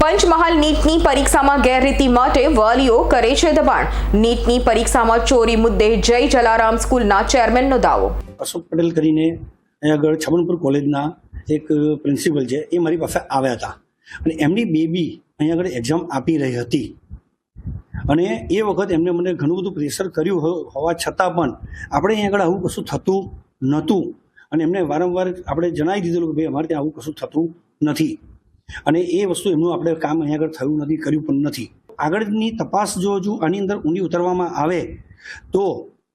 પંચમહાલ નીટની પરીક્ષામાં ગેરરીતિ માટે વાલીઓ કરે છે દબાણ. નીટની પરીક્ષામાં ચોરી મુદ્દે જય જલારામ સ્કૂલના ચેરમેનનો દાવો. અશોક પટેલ કરીને અહીંયા આગળ છમનપુર કોલેજના એક પ્રિન્સિપલ છે, એ મારી પાસે આવ્યા હતા. અને એમની બેબી અહીંયા આગળ એક્ઝામ આપી રહી હતી. અને એ વખત એમને મને ઘણું બધું પ્રેશર કર્યું હોવા છતાં પણ આપણે અહીંયા આગળ આવું કશું થતું નહોતું. અને એમને વારંવાર આપણે જણાવી દીધેલું કે ભાઈ અમારે ત્યાં આવું કશું થતું નથી. અને એ વસ્તુ એમનું આપણે કામ અહીંયા આગળ થયું નથી, કર્યું પણ નથી. આગળની તપાસ જો હજુ આની અંદર ઊંડી ઉતરવામાં આવે, તો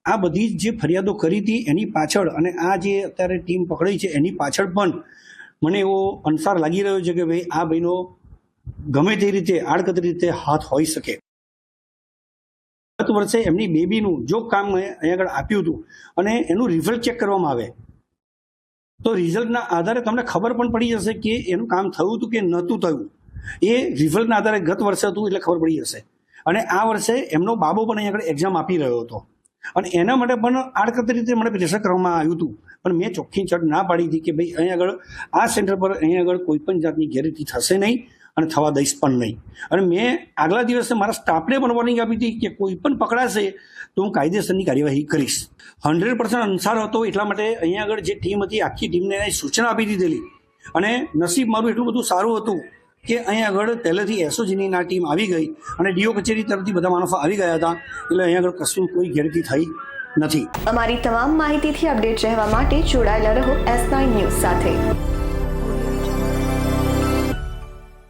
આ બધી જે ફરિયાદો કરી હતી એની પાછળ અને આ જે અત્યારે ટીમ પકડાઈ છે એની પાછળ પણ મને એવો અનસાર લાગી રહ્યો છે કે ભાઈ આ ભાઈનો ગમે તે રીતે, આડકતરી રીતે હાથ હોઈ શકે. ગત વર્ષે એમની બેબીનું જો કામ અહીંયા આગળ આપ્યું હતું અને એનું રિઝલ્ટ ચેક કરવામાં આવે તો રિઝલ્ટના આધારે તમને ખબર પણ પડી જશે કે એનું કામ થયું હતું કે નહોતું થયું. એ રિઝલ્ટના આધારે ગત વર્ષે હતું એટલે ખબર પડી જશે. અને આ વર્ષે એમનો બાબો પણ અહીંયા આગળ એક્ઝામ આપી રહ્યો હતો. અને એના માટે પણ આડકતરી રીતે મને પ્રેશર કરવામાં આવ્યું હતું. પણ મેં ચોખ્ખી ચટ ના પાડી હતી કે ભાઈ અહીંયા આગળ આ સેન્ટર પર અહીંયા આગળ કોઈ પણ જાતની ગેરરીતિ થશે નહીં. અને થવા દઈશ પણ નહીં. અને મેં આગલા દિવસે મારા સ્ટાફને પણ વોર્નિંગ આપી હતી કે કોઈ પણ પકડાશે તો હું કાયદેસરની કાર્યવાહી કરીશ. હંડ્રેડ પર્સન્ટ અનુસાર હતો એટલા માટે અહીંયા આગળ જે ટીમ હતી, આખી ટીમને સૂચના આપી દીધેલી. અને નસીબ મારું એટલું બધું સારું હતું કે અહીંયા આગળ પહેલેથી એસઓજીની ના ટીમ આવી ગઈ અને ડીઓ કચેરી તરફથી બધા માણસો આવી ગયા હતા. એટલે અહીંયા આગળ કશું કોઈ ગેરતી થઈ નથી. અમારી તમામ માહિતીથી અપડેટ રહેવા માટે જોડાયેલા રહો એસ નાઇન ન્યૂઝ સાથે.